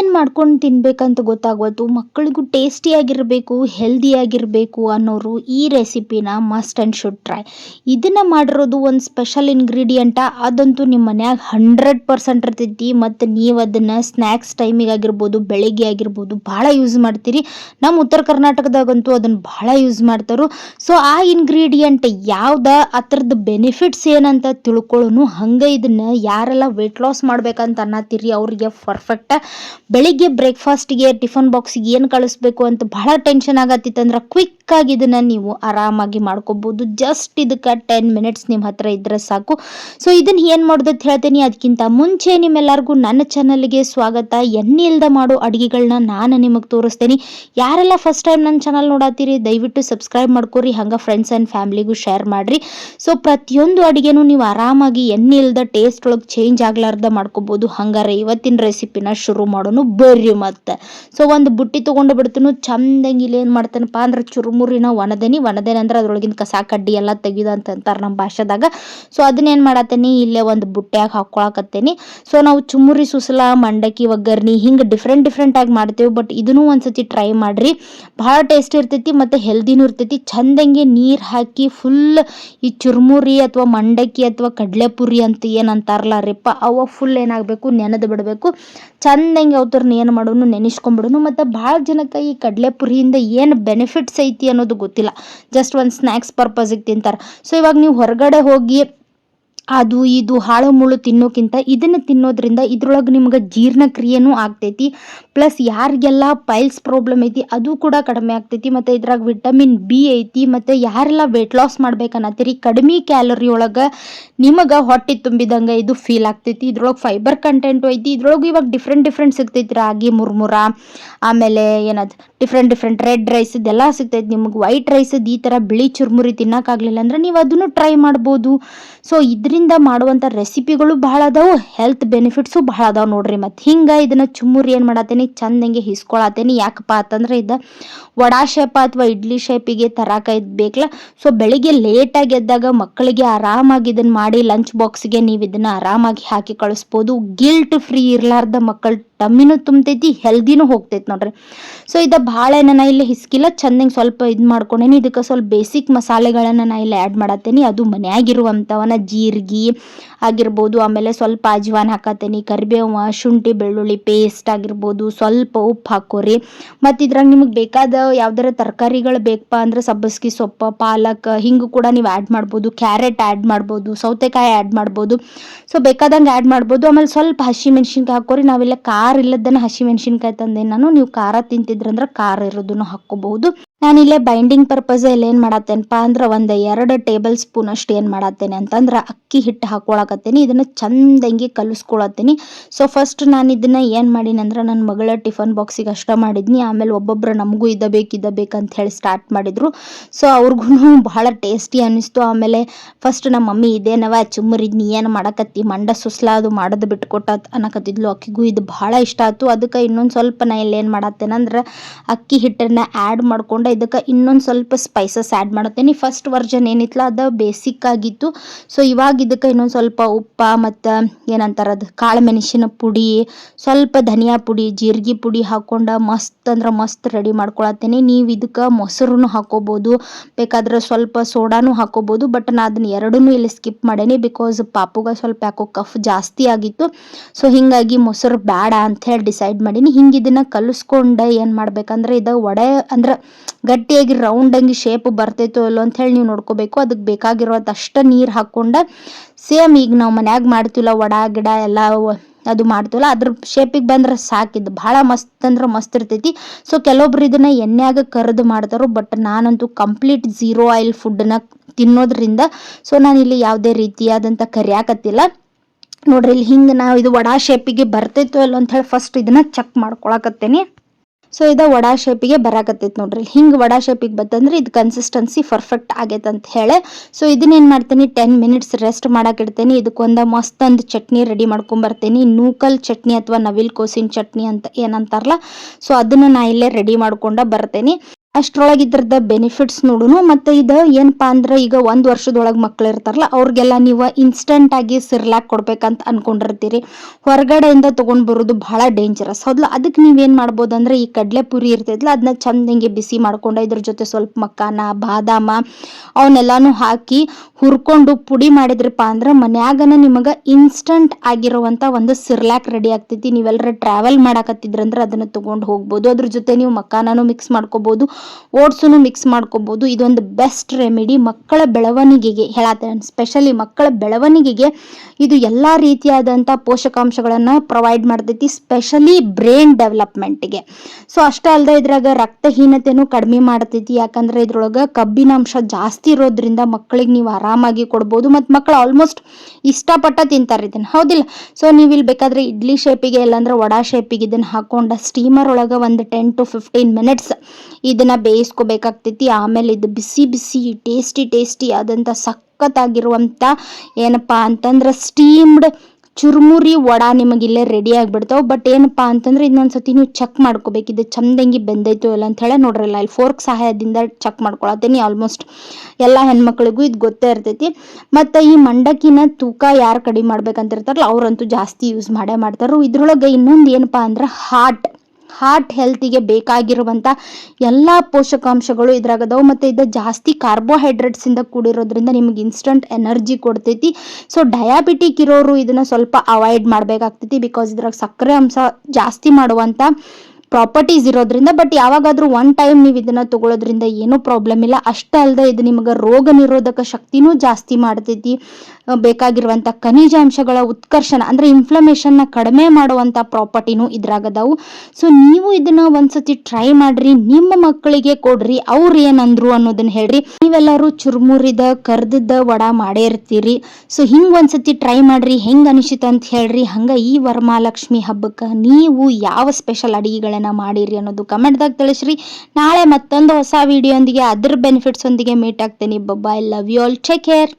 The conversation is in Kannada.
ಏನೇನು ಮಾಡ್ಕೊಂಡು ತಿನ್ಬೇಕಂತ ಗೊತ್ತಾಗೋದು ಮಕ್ಕಳಿಗೂ ಟೇಸ್ಟಿಯಾಗಿರಬೇಕು ಹೆಲ್ದಿಯಾಗಿರಬೇಕು ಅನ್ನೋರು ಈ ರೆಸಿಪಿನ ಮಸ್ಟ್ ಆ್ಯಂಡ್ ಶುಡ್ ಟ್ರೈ ಇದನ್ನು ಮಾಡಿರೋದು ಒಂದು ಸ್ಪೆಷಲ್ ಇಂಗ್ರೀಡಿಯೆಂಟ ಅದಂತೂ ನಿಮ್ಮ ಮನ್ಯಾಗ ಹಂಡ್ರೆಡ್ ಪರ್ಸೆಂಟ್ ಇರ್ತೈತಿ, ಮತ್ತು ನೀವು ಅದನ್ನು ಸ್ನ್ಯಾಕ್ಸ್ ಟೈಮಿಗೆ ಆಗಿರ್ಬೋದು, ಬೆಳಿಗ್ಗೆ ಆಗಿರ್ಬೋದು ಭಾಳ ಯೂಸ್ ಮಾಡ್ತೀರಿ. ನಮ್ಮ ಉತ್ತರ ಕರ್ನಾಟಕದಾಗಂತೂ ಅದನ್ನು ಭಾಳ ಯೂಸ್ ಮಾಡ್ತಾರೆ. ಸೊ ಆ ಇಂಗ್ರೀಡಿಯೆಂಟ್ ಯಾವ್ದ ಅದ್ರದ್ದು ಬೆನಿಫಿಟ್ಸ್ ಏನಂತ ತಿಳ್ಕೊಳ್ಳೋನು ಹಂಗೆ ಇದನ್ನು ಯಾರೆಲ್ಲ ವೆಯ್ಟ್ ಲಾಸ್ ಮಾಡ್ಬೇಕಂತ ಅನ್ನತ್ತೀರಿ ಅವ್ರಿಗೆ ಪರ್ಫೆಕ್ಟ ಬೆಳಿಗ್ಗೆ ಬ್ರೇಕ್ಫಾಸ್ಟ್ಗೆ ಟಿಫನ್ ಬಾಕ್ಸಿಗೆ ಏನು ಕಳಿಸ್ಬೇಕು ಅಂತ ಬಹಳ ಟೆನ್ಷನ್ ಆಗತ್ತಿತ್ತಂದ್ರೆ ಕ್ವಿಕ್ಕಾಗಿ ಇದನ್ನು ನೀವು ಆರಾಮಾಗಿ ಮಾಡ್ಕೋಬಹುದು ಜಸ್ಟ್ ಇದಕ್ಕೆ ಟೆನ್ ಮಿನಿಟ್ಸ್ ನಿಮ್ಮ ಹತ್ರ ಇದ್ರೆ ಸಾಕು. ಸೊ ಇದನ್ನು ಏನು ಅಂತ ಹೇಳ್ತೀನಿ. ಅದಕ್ಕಿಂತ ಮುಂಚೆ ನಿಮ್ಮೆಲ್ಲರಿಗೂ ನನ್ನ ಚಾನಲ್ಗೆ ಸ್ವಾಗತ. ಎಣ್ಣೆ ಇಲ್ದ ಮಾಡೋ ಅಡುಗೆಗಳನ್ನ ನಾನು ನಿಮಗೆ ತೋರಿಸ್ತೀನಿ. ಯಾರೆಲ್ಲ ಫಸ್ಟ್ ಟೈಮ್ ನನ್ನ ಚಾನಲ್ ನೋಡತ್ತೀರಿ, ದಯವಿಟ್ಟು ಸಬ್ಸ್ಕ್ರೈಬ್ ಮಾಡ್ಕೊರಿ. ಹಂಗೆ ಫ್ರೆಂಡ್ಸ್ ಆ್ಯಂಡ್ ಫ್ಯಾಮ್ಲಿಗೂ ಶೇರ್ ಮಾಡಿರಿ. ಸೊ ಪ್ರತಿಯೊಂದು ಅಡುಗೆನೂ ನೀವು ಆರಾಮಾಗಿ ಎಣ್ಣೆ ಇಲ್ದ ಟೇಸ್ಟ್ ಒಳಗೆ ಚೇಂಜ್ ಆಗ್ಲಾರ್ದ ಮಾಡ್ಕೋಬೋದು. ಹಂಗಾರೆ ಇವತ್ತಿನ ರೆಸಿಪಿನ ಶುರು ಮಾಡೋನು ಬರ್ರಿ ಮತ್ತೆ. ಸೊ ಒಂದು ಬುಟ್ಟಿ ತೊಗೊಂಡು ಬಿಡ್ತಾನು, ಚಂದಂಗೆ ಇಲ್ಲಿ ಏನು ಮಾಡ್ತಾನಪ್ಪ ಅಂದ್ರೆ ಚುರುಮುರಿನ ಒಣದೇನಿ ಒಣದೇನಿ ಅಂದ್ರೆ ಅದ್ರೊಳಗಿನ ಕಸ ಕಡ್ಡಿ ಎಲ್ಲ ತೆಗಿದ ಅಂತ ಅಂತಾರೆ ನಮ್ಮ ಭಾಷೆದಾಗ ಸೊ ಅದನ್ನೇನು ಮಾಡತ್ತೇನಿ ಇಲ್ಲೇ ಒಂದು ಬುಟ್ಟ್ಯಾಗ ಹಾಕೊಳಕತ್ತೇನಿ. ಸೊ ನಾವು ಚುಮುರಿ, ಸುಸಲ, ಮಂಡಕ್ಕಿ ಒಗ್ಗರ್ನಿ ಹಿಂಗೆ ಡಿಫ್ರೆಂಟ್ ಡಿಫ್ರೆಂಟ್ ಆಗಿ ಮಾಡ್ತೇವೆ ಬಟ್ ಇದನ್ನೂ ಒಂದ್ಸತಿ ಟ್ರೈ ಮಾಡ್ರಿ. ಭಾಳ ಟೇಸ್ಟ್ ಇರ್ತೈತಿ ಮತ್ತು ಹೆಲ್ದಿನೂ ಇರ್ತೈತಿ. ಚಂದಂಗೆ ನೀರು ಹಾಕಿ ಫುಲ್ ಈ ಚುರುಮುರಿ ಅಥವಾ ಮಂಡಕ್ಕಿ ಅಥವಾ ಕಡಲೆಪುರಿ ಅಂತ ಏನು ಅಂತಾರಲ್ಲ ರೀಪ್ಪ ಅವ ಫುಲ್ ಏನಾಗಬೇಕು, ನೆನೆದು ಬಿಡಬೇಕು. ಚಂದಂಗೆ ಅವತ್ತರ್ನ ಏನು ಮಾಡೋನು ನೆನೆಸ್ಕೊಂಬಿಡೋನು, ಮತ್ತು ಭಾಳ ಜನಕ್ಕೆ ಈ ಕಡಲೆಪುರಿಯಿಂದ ಏನು ಬೆನಿಫಿಟ್ಸ್ ಐತಿ ಅನ್ನೋದು ಗೊತ್ತಿಲ್ಲ. ಜಸ್ಟ್ ಒಂದು ಸ್ನ್ಯಾಕ್ಸ್ ಪರ್ಪಸಿಗೆ ತಿಂತಾರೆ. ಸೊ ಇವಾಗ ನೀವು ಹೊರಗಡೆ ಹೋಗಿ ಅದು ಇದು ಹಾಳು ಮುಳು ತಿನ್ನೋಕ್ಕಿಂತ ಇದನ್ನು ತಿನ್ನೋದ್ರಿಂದ ಇದ್ರೊಳಗೆ ನಿಮ್ಗೆ ಜೀರ್ಣಕ್ರಿಯೆನೂ ಆಗ್ತೈತಿ. ಪ್ಲಸ್ ಯಾರಿಗೆಲ್ಲ ಪೈಲ್ಸ್ ಪ್ರಾಬ್ಲಮ್ ಐತಿ ಅದು ಕೂಡ ಕಡಿಮೆ ಆಗ್ತೈತಿ. ಮತ್ತು ಇದ್ರಾಗ ವಿಟಮಿನ್ ಬಿ ಐತಿ. ಮತ್ತು ಯಾರೆಲ್ಲ ವೆಯ್ಟ್ ಲಾಸ್ ಮಾಡ್ಬೇಕನ್ನತ್ತೀರಿ, ಕಡಿಮೆ ಕ್ಯಾಲರಿ ಒಳಗೆ ನಿಮಗೆ ಹೊಟ್ಟೆ ತುಂಬಿದಂಗೆ ಇದು ಫೀಲ್ ಆಗ್ತೈತಿ. ಇದ್ರೊಳಗೆ ಫೈಬರ್ ಕಂಟೆಂಟು ಐತಿ. ಇದ್ರೊಳಗೆ ಇವಾಗ ಡಿಫ್ರೆಂಟ್ ಡಿಫ್ರೆಂಟ್ ಸಿಗ್ತೈತಿ ರಾಗಿ, ಮುರ್ಮುರ, ಆಮೇಲೆ ಏನದು ಡಿಫ್ರೆಂಟ್ ಡಿಫ್ರೆಂಟ್ ರೆಡ್ ರೈಸ್ ಇದೆಲ್ಲ ಸಿಗ್ತೈತಿ ನಿಮ್ಗೆ. ವೈಟ್ ರೈಸದ್ದು ಈ ಥರ ಬಿಳಿ ಚುರ್ಮುರಿ ತಿನ್ನೋಕ್ಕಾಗಲಿಲ್ಲ ಅಂದ್ರೆ ನೀವು ಅದನ್ನು ಟ್ರೈ ಮಾಡ್ಬೋದು. ಸೊ ಇದರಿಂದ ಮಾಡುವಂಥ ರೆಸಿಪಿಗಳು ಭಾಳ ಅದಾವು. ಹೆಲ್ತ್ ಬೆನಿಫಿಟ್ಸು ಭಾಳ ಅದಾವೆ ನೋಡ್ರಿ ಮತ್ತು. ಹಿಂಗೆ ಇದನ್ನು ಚುಮ್ಮುರಿ ಏನು ಮಾಡತ್ತೇನೆ ಚಂದಂಗೆ ಹಿಸ್ಕೊಳತ್ತೇನೆ ಯಾಕಪ್ಪ ಅಂತಂದ್ರೆ ಇದು ವಡಾ ಶೇಪ ಅಥವಾ ಇಡ್ಲಿ ಶೇಪಿಗೆ ತರಾಕ ಇದು ಬೇಕಲ್ಲ ಸೊ ಬೆಳಿಗ್ಗೆ ಲೇಟಾಗಿ ಎದ್ದಾಗ ಮಕ್ಕಳಿಗೆ ಆರಾಮಾಗಿ ಇದನ್ನು ಮಾಡಿ ಲಂಚ್ ಬಾಕ್ಸ್ಗೆ ನೀವು ಇದನ್ನು ಆರಾಮಾಗಿ ಹಾಕಿ ಕಳಿಸ್ಬೋದು. ಗಿಲ್ಟ್ ಫ್ರೀ ಇರಲಾರ್ದ ಮಕ್ಕಳು ಟಮ್ಮಿನೂ ತುಂಬತೈತಿ ಹೆಲ್ದಿನೂ ಹೋಗ್ತೈತಿ ನೋಡ್ರಿ. ಸೊ ಇದ ಭಾಳ ನಾನು ಇಲ್ಲಿ ಹಿಸ್ಕಿಲ್ಲ, ಚಂದಂಗೆ ಸ್ವಲ್ಪ ಇದು ಮಾಡ್ಕೊಂಡೇನಿ. ಇದಕ್ಕೆ ಸ್ವಲ್ಪ ಬೇಸಿಕ್ ಮಸಾಲೆಗಳನ್ನು ನಾನು ಇಲ್ಲಿ ಆ್ಯಡ್ ಮಾಡತ್ತೇನೆ. ಅದು ಮನೆಯಾಗಿರುವಂಥವನ್ನ ಜೀರಿಗೆ ಆಗಿರ್ಬೋದು, ಆಮೇಲೆ ಸ್ವಲ್ಪ ಅಜ್ವಾನ್ ಹಾಕತ್ತೇನಿ ಕರಿಬೇವು ಶುಂಠಿ, ಬೆಳ್ಳುಳ್ಳಿ ಪೇಸ್ಟ್ ಆಗಿರ್ಬೋದು, ಸ್ವಲ್ಪ ಉಪ್ಪು ಹಾಕೋರಿ. ಮತ್ತು ಇದ್ರಾಗ ನಿಮಗೆ ಬೇಕಾದ ಯಾವ್ದಾರ ತರಕಾರಿಗಳು ಬೇಕಪ್ಪ ಅಂದ್ರೆ ಸಬ್ಬಸ್ಗಿ ಸೊಪ್ಪು, ಪಾಲಕ್, ಹಿಂಗೂ ಕೂಡ ನೀವು ಆ್ಯಡ್ ಮಾಡ್ಬೋದು. ಕ್ಯಾರೆಟ್ ಆ್ಯಡ್ ಮಾಡ್ಬೋದು, ಸೌತೆಕಾಯಿ ಆ್ಯಡ್ ಮಾಡ್ಬೋದು. ಸೊ ಬೇಕಾದಂಗೆ ಆ್ಯಡ್ ಮಾಡ್ಬೋದು. ಆಮೇಲೆ ಸ್ವಲ್ಪ ಹಸಿ ಮೆಣಸಿನ್ಕಾಯಿ ಹಾಕೋರಿ ನಾವೆಲ್ಲ ಖಾರ ಇಲ್ಲದನ್ನ ಹಸಿ ಹಸಿಮೆಣ್ಸಿನ್ಕಾಯಿ ತಂದೆ ನಾನು ನೀವು ಖಾರ ತಿಂತಿದ್ರಂದ್ರೆ ಖಾರ ಇರೋದನ್ನು ಹಾಕ್ಕೋಬಹುದು. ನಾನಿಲ್ಲೇ ಬೈಂಡಿಂಗ್ ಪರ್ಪಸ್ ಇಲ್ಲಿ ಏನು ಮಾಡತ್ತೇನಪ್ಪ ಅಂದ್ರೆ ಒಂದು ಎರಡು ಟೇಬಲ್ ಸ್ಪೂನ್ ಅಷ್ಟು ಏನು ಮಾಡತ್ತೇನೆ ಅಂತಂದ್ರೆ ಅಕ್ಕಿ ಹಿಟ್ಟು ಹಾಕೊಳಕತ್ತೇನೆ, ಇದನ್ನು ಚಂದಂಗಿ ಕಲಿಸ್ಕೊಳತ್ತೀನಿ. ಸೊ ಫಸ್ಟ್ ನಾನು ಇದನ್ನ ಏನು ಮಾಡೀನಿ ಅಂದ್ರೆ ನನ್ನ ಮಗಳ ಟಿಫನ್ ಬಾಕ್ಸಿಗೆ ಅಷ್ಟ ಮಾಡಿದ್ನಿ, ಆಮೇಲೆ ಒಬ್ಬೊಬ್ರು ನಮಗೂ ಇದ ಬೇಕು, ಇದ ಬೇಕಂತ ಹೇಳಿ ಸ್ಟಾರ್ಟ್ ಮಾಡಿದ್ರು. ಸೊ ಅವ್ರಿಗೂ ಬಹಳ ಟೇಸ್ಟಿ ಅನ್ನಿಸ್ತು ಆಮೇಲೆ ಫಸ್ಟ್ ನಮ್ಮ ಮಮ್ಮಿ ಇದೇನವ ಚುಮ್ಮರಿದ್ನಿ ಏನು ಮಾಡಕತ್ತಿ, ಮಂಡ ಸುಸ್ಲಾ, ಅದು ಮಾಡೋದು ಬಿಟ್ಕೊಟ್ಟ ಅನ್ನಕತ್ತಿದ್ಲು. ಅಕ್ಕಿಗೂ ಇದು ಬಹಳ ಇಷ್ಟ ಆಯ್ತು ಅದಕ್ಕೆ ಇನ್ನೊಂದು ಸ್ವಲ್ಪ ನಾ ಇಲ್ಲಿ ಏನು ಮಾಡತ್ತೇನೆ ಅಂದ್ರೆ ಅಕ್ಕಿ ಹಿಟ್ಟನ್ನು ಆ್ಯಡ್ ಮಾಡ್ಕೊಂಡು ಇದಕ್ಕೆ ಇನ್ನೊಂದು ಸ್ವಲ್ಪ ಸ್ಪೈಸಸ್ ಆ್ಯಡ್ ಮಾಡ್ತೀನಿ ಫಸ್ಟ್ ವರ್ಜನ್ ಏನಿತ್ತಲ್ಲ, ಅದು ಬೇಸಿಕ್ ಆಗಿತ್ತು. ಸೊ ಇವಾಗ ಇದಕ್ಕೆ ಇನ್ನೊಂದು ಸ್ವಲ್ಪ ಉಪ್ಪ ಮತ್ತು ಏನಂತಾರೆ ಅದು ಕಾಳು ಮೆಣಸಿನ ಪುಡಿ, ಸ್ವಲ್ಪ ಧನಿಯಾ ಪುಡಿ, ಜೀರಿಗೆ ಪುಡಿ ಹಾಕ್ಕೊಂಡು ಮಸ್ತ್ ಅಂದ್ರೆ ಮಸ್ತ್ ರೆಡಿ ಮಾಡ್ಕೊಳತ್ತೇನೆ. ನೀವು ಇದಕ್ಕೆ ಮೊಸರು ಹಾಕೋಬೋದು, ಬೇಕಾದ್ರೆ ಸ್ವಲ್ಪ ಸೋಡಾನು ಹಾಕೋಬೋದು ಬಟ್ ನಾ ಅದನ್ನ ಎರಡೂ ಇಲ್ಲಿ ಸ್ಕಿಪ್ ಮಾಡೇನಿ ಬಿಕಾಸ್ ಪಾಪುಗ ಸ್ವಲ್ಪ ಯಾಕೋ ಕಫ್ ಜಾಸ್ತಿ ಆಗಿತ್ತು. ಸೊ ಹಿಂಗಾಗಿ ಮೊಸರು ಬೇಡ ಅಂತ ಹೇಳಿ ಡಿಸೈಡ್ ಮಾಡೀನಿ. ಹಿಂಗೆ ಇದನ್ನು ಕಲಿಸ್ಕೊಂಡು ಏನು ಮಾಡ್ಬೇಕಂದ್ರೆ, ಇದು ವಡೆ ಅಂದ್ರೆ ಗಟ್ಟಿಯಾಗಿ ರೌಂಡಂಗಿ ಶೇಪ್ ಬರ್ತೈತೋ ಇಲ್ಲೋ ಅಂತ ಹೇಳಿ ನೀವು ನೋಡ್ಕೋಬೇಕು. ಅದಕ್ಕೆ ಬೇಕಾಗಿರೋದು ಅಷ್ಟು ನೀರು ಹಾಕ್ಕೊಂಡು ಸೇಮ್ ಈಗ ನಾವು ಮನ್ಯಾಗ ಮಾಡ್ತೀವಲ್ಲ ವಡ, ಗಿಡ ಎಲ್ಲ ಅದು ಮಾಡ್ತೀವಲ್ಲ, ಅದ್ರ ಶೇಪಿಗೆ ಬಂದ್ರೆ ಸಾಕಿದ್ದು ಭಾಳ ಮಸ್ತ್ ಅಂದ್ರೆ ಮಸ್ತ್ ಇರ್ತೈತಿ. ಸೊ ಕೆಲವೊಬ್ರು ಇದನ್ನ ಎಣ್ಣೆಯಾಗ ಕರೆದು ಮಾಡ್ತಾರೋ ಬಟ್ ನಾನಂತೂ ಕಂಪ್ಲೀಟ್ ಝೀರೋ ಆಯಿಲ್ ಫುಡ್ಡನ್ನ ತಿನ್ನೋದ್ರಿಂದ ಸೊ ನಾನು ಇಲ್ಲಿ ಯಾವುದೇ ರೀತಿಯಾದಂಥ ಕರಿಯಾಕತ್ತಿಲ್ಲ. ನೋಡ್ರಿ ಇಲ್ಲಿ ಹಿಂಗೆ ನಾವು ಇದು ವಡಾ ಶೇಪಿಗೆ ಬರ್ತೈತೋ ಇಲ್ಲೋ ಅಂತ ಹೇಳಿ ಫಸ್ಟ್ ಇದನ್ನ ಚೆಕ್ ಮಾಡ್ಕೊಳಕತ್ತೇನಿ. ಸೊ ಇದು ವಡಾ ಶೇಪಿಗೆ ಬರಾಕತ್ತೈತಿ ನೋಡ್ರಿ. ಹಿಂಗೆ ವಡಾ ಶೇಪಿಗೆ ಬತ್ತಂದ್ರೆ ಇದು ಕನ್ಸಿಸ್ಟೆನ್ಸಿ ಪರ್ಫೆಕ್ಟ್ ಆಗೈತೆ ಅಂತ ಹೇಳಿ. ಸೊ ಇದನ್ನ ಏನು ಮಾಡ್ತೀನಿ ಟೆನ್ ಮಿನಿಟ್ಸ್ ರೆಸ್ಟ್ ಮಾಡಕ್ಕೆ ಇಡ್ತೀನಿ. ಇದಕ್ಕೊಂದು ಮಸ್ತ್ ಒಂದು ಚಟ್ನಿ ರೆಡಿ ಮಾಡ್ಕೊಂಬರ್ತೀನಿ ನೂಕಲ್ ಚಟ್ನಿ ಅಥವಾ ನವಿಲ್ ಕೋಸಿನ ಚಟ್ನಿ ಅಂತ ಏನಂತಾರಲ್ಲ. ಸೊ ಅದನ್ನು ನಾ ಇಲ್ಲೇ ರೆಡಿ ಮಾಡ್ಕೊಂಡ ಬರ್ತೇನೆ. ಅಷ್ಟ್ರೊಳಗೆ ಬೆನಿಫಿಟ್ಸ್ ನೋಡುನು, ಮತ್ತೆ ಇದು ಏನಪ್ಪಾ ಅಂದ್ರೆ ಈಗ ಒಂದು ವರ್ಷದೊಳಗೆ ಮಕ್ಳು ಇರ್ತಾರಲ್ಲ ಅವ್ರಿಗೆಲ್ಲ ನೀವು ಇನ್ಸ್ಟೆಂಟ್ ಆಗಿ ಸಿರ್ಲಾಕ್ ಕೊಡ್ಬೇಕಂತ ಅನ್ಕೊಂಡಿರ್ತೀರಿ. ಹೊರಗಡೆಯಿಂದ ತಗೊಂಡ್ ಬರೋದು ಬಹಳ ಡೇಂಜರಸ್ ಹೌದಲ್ಲ ಅದಕ್ಕೆ ನೀವೇನು ಮಾಡ್ಬೋದು ಅಂದ್ರೆ ಈ ಕಡಲೆ ಪುರಿ ಇರ್ತೈತಲ್ಲ ಅದನ್ನ ಚಂದ ಹಿಂಗೆ ಬಿಸಿ ಮಾಡ್ಕೊಂಡು ಇದ್ರ ಜೊತೆ ಸ್ವಲ್ಪ ಮಕ್ಕಾನ, ಬಾದಾಮ ಅವನ್ನೆಲ್ಲಾನು ಹಾಕಿ ಹುರ್ಕೊಂಡು ಪುಡಿ ಮಾಡಿದ್ರಪ್ಪ ಅಂದ್ರೆ ಮನ್ಯಾಗನ ನಿಮಗೆ ಇನ್ಸ್ಟಂಟ್ ಆಗಿರುವಂತ ಒಂದು ಸಿರ್ಲಾಕ್ ರೆಡಿ ಆಗ್ತೈತಿ. ನೀವೆಲ್ಲರ ಟ್ರಾವೆಲ್ ಮಾಡಾಕತ್ತಿದ್ರಂದ್ರೆ ಅದನ್ನ ತಗೊಂಡು ಹೋಗ್ಬೋದು. ಅದ್ರ ಜೊತೆ ನೀವು ಮಕ್ಕಾನೂ ಮಿಕ್ಸ್ ಮಾಡ್ಕೋಬಹುದು ಓಟ್ಸನ್ನು ಮಿಕ್ಸ್ ಮಾಡ್ಕೋಬೋದು. ಇದೊಂದು ಬೆಸ್ಟ್ ರೆಮಿಡಿ. ಮಕ್ಕಳ ಬೆಳವಣಿಗೆಗೆ ಹೇಳತ್ತೆ ಸ್ಪೆಷಲಿ ಮಕ್ಕಳ ಬೆಳವಣಿಗೆಗೆ ಇದು ಎಲ್ಲಾ ರೀತಿಯಾದಂಥ ಪೋಷಕಾಂಶಗಳನ್ನು ಪ್ರೊವೈಡ್ ಮಾಡ್ತೈತಿ. Specially brain ಡೆವಲಪ್ಮೆಂಟ್ಗೆ. ಸೊ, ಅಷ್ಟೇ ಅಲ್ಲದೆ ಇದ್ರಾಗ ರಕ್ತಹೀನತೆನೂ ಕಡಿಮೆ ಮಾಡ್ತೈತಿ. ಯಾಕಂದರೆ ಇದ್ರೊಳಗೆ ಕಬ್ಬಿನಾಂಶ ಜಾಸ್ತಿ ಇರೋದ್ರಿಂದ ಮಕ್ಕಳಿಗೆ ನೀವು ಆರಾಮಾಗಿ ಕೊಡ್ಬೋದು. ಮತ್ತು ಮಕ್ಕಳು ಆಲ್ಮೋಸ್ಟ್ ಇಷ್ಟಪಟ್ಟ ತಿಂತಾರೆ ಇದನ್ನು. ಹೌದಿಲ್ಲ? ಸೊ, ನೀವು ಇಲ್ಲಿ ಬೇಕಾದ್ರೆ ಇಡ್ಲಿ ಶೇಪಿಗೆ ಇಲ್ಲಾಂದ್ರೆ ವಡಾ ಶೇಪಿಗೆ ಇದನ್ನು ಹಾಕೊಂಡ ಸ್ಟೀಮರ್ ಒಳಗೆ ಒಂದು ಟೆನ್ ಟು ಫಿಫ್ಟೀನ್ ಮಿನಿಟ್ಸ್ ಇದನ್ನ ಬೇಯಿಸ್ಕೋಬೇಕಾಗ್ತೈತಿ. ಆಮೇಲೆ ಇದು ಬಿಸಿ ಬಿಸಿ ಟೇಸ್ಟಿ ಟೇಸ್ಟಿ ಆದಂಥ ಸಖತ್ತಾಗಿರುವಂಥ ಏನಪ್ಪಾ ಅಂತಂದ್ರೆ ಸ್ಟೀಮ್ಡ್ ಚುರುಮುರಿ ವಡ ನಿಮಗೆ ಇಲ್ಲೇ ರೆಡಿ ಆಗಿಬಿಡ್ತಾವೆ. ಬಟ್ ಏನಪ್ಪಾ ಅಂತಂದ್ರೆ ಇನ್ನೊಂದ್ಸತಿ ನೀವು ಚೆಕ್ ಮಾಡ್ಕೋಬೇಕು. ಇದು ಚಂದಂಗಿ ಬೆಂದೈತು ಇಲ್ಲ ಅಂತ ಹೇಳಿ ನೋಡ್ರಲ್ಲ ಇಲ್ಲಿ ಫೋರ್ಕ್ ಸಹಾಯದಿಂದ ಚೆಕ್ ಮಾಡ್ಕೊಳತ್ತೀನಿ ಆಲ್ಮೋಸ್ಟ್ ಎಲ್ಲ ಹೆಣ್ಮಕ್ಳಿಗೂ ಇದು ಗೊತ್ತೇ ಇರ್ತೈತಿ. ಮತ್ತು ಈ ಮಂಡಕ್ಕಿನ ತೂಕ ಯಾರು ಕಡಿಮೆ ಮಾಡ್ಬೇಕಂತಿರ್ತಾರಲ್ಲ ಅವ್ರಂತೂ ಜಾಸ್ತಿ ಯೂಸ್ ಮಾಡೇ ಮಾಡ್ತಾರೋ ಇದ್ರೊಳಗೆ ಇನ್ನೊಂದು ಏನಪ್ಪ ಅಂದ್ರೆ ಹಾರ್ಟ್ ಹಾರ್ಟ್ ಹೆಲ್ತಿಗೆ ಬೇಕಾಗಿರುವಂಥ ಎಲ್ಲ ಪೋಷಕಾಂಶಗಳು ಇದ್ರಾಗದವು ಮತ್ತು ಇದು ಜಾಸ್ತಿ ಕಾರ್ಬೋಹೈಡ್ರೇಟ್ಸಿಂದ ಕೂಡಿರೋದ್ರಿಂದ ನಿಮ್ಗೆ ಇನ್ಸ್ಟಂಟ್ ಎನರ್ಜಿ ಕೊಡ್ತೈತಿ. ಸೊ ಡಯಾಬಿಟಿಕ್ ಇರೋರು ಇದನ್ನು ಸ್ವಲ್ಪ ಅವಾಯ್ಡ್ ಮಾಡಬೇಕಾಗ್ತೈತಿ ಬಿಕಾಸ್ ಇದ್ರಾಗ ಸಕ್ಕರೆ ಅಂಶ ಜಾಸ್ತಿ ಮಾಡುವಂಥ ಪ್ರಾಪರ್ಟೀಸ್ ಇರೋದ್ರಿಂದ ಬಟ್ ಯಾವಾಗಾದ್ರೂ ಒನ್ ಟೈಮ್ ನೀವು ಇದನ್ನ ತಗೊಳ್ಳೋದ್ರಿಂದ ಏನೂ ಪ್ರಾಬ್ಲಮ್ ಇಲ್ಲ. ಅಷ್ಟೇ ಅಲ್ಲದೆ ಇದು ನಿಮಗೆ ರೋಗ ನಿರೋಧಕ ಶಕ್ತಿನೂ ಜಾಸ್ತಿ ಮಾಡ್ತೈತಿ. ಬೇಕಾಗಿರುವಂಥ ಖನಿಜಾಂಶಗಳ ಉತ್ಕರ್ಷಣ, ಅಂದ್ರೆ ಇನ್ಫ್ಲಮೇಷನ್ನ ಕಡಿಮೆ ಮಾಡುವಂಥ ಪ್ರಾಪರ್ಟಿನೂ ಇದ್ರಾಗದಾವು. ಸೊ ನೀವು ಇದನ್ನ ಒಂದ್ಸತಿ ಟ್ರೈ ಮಾಡ್ರಿ, ನಿಮ್ಮ ಮಕ್ಕಳಿಗೆ ಕೊಡ್ರಿ, ಅವ್ರು ಏನಂದ್ರು ಅನ್ನೋದನ್ನ ಹೇಳ್ರಿ. ನೀವೆಲ್ಲರೂ ಚುರುಮುರಿದ ಕರ್ದದ ವಡ ಮಾಡೇ ಇರ್ತೀರಿ. ಸೊ ಹಿಂಗೆ ಒಂದ್ಸತಿ ಟ್ರೈ ಮಾಡ್ರಿ, ಹೆಂಗ್ ಅನಿಸಿತ ಅಂತ ಹೇಳ್ರಿ. ಹಂಗ ಈ ವರಮಹಾಲಕ್ಷ್ಮಿ ಹಬ್ಬಕ್ಕೆ ನೀವು ಯಾವ ಸ್ಪೆಷಲ್ ಅಡಿಗೆಗಳನ್ನ ಮಾಡಿರಿ ಅನ್ನೋದು ಕಮೆಂಟ್ದಾಗ ತಿಳಿಸ್ರಿ. ನಾಳೆ ಮತ್ತೊಂದು ಹೊಸ ವಿಡಿಯೋ ಅದ್ರ ಬೆನಿಫಿಟ್ಸ್ ಒಂದಿಗೆ ಮೀಟ್ ಆಗ್ತೇನೆ. ಬಬ್ಬಾ I love you all take care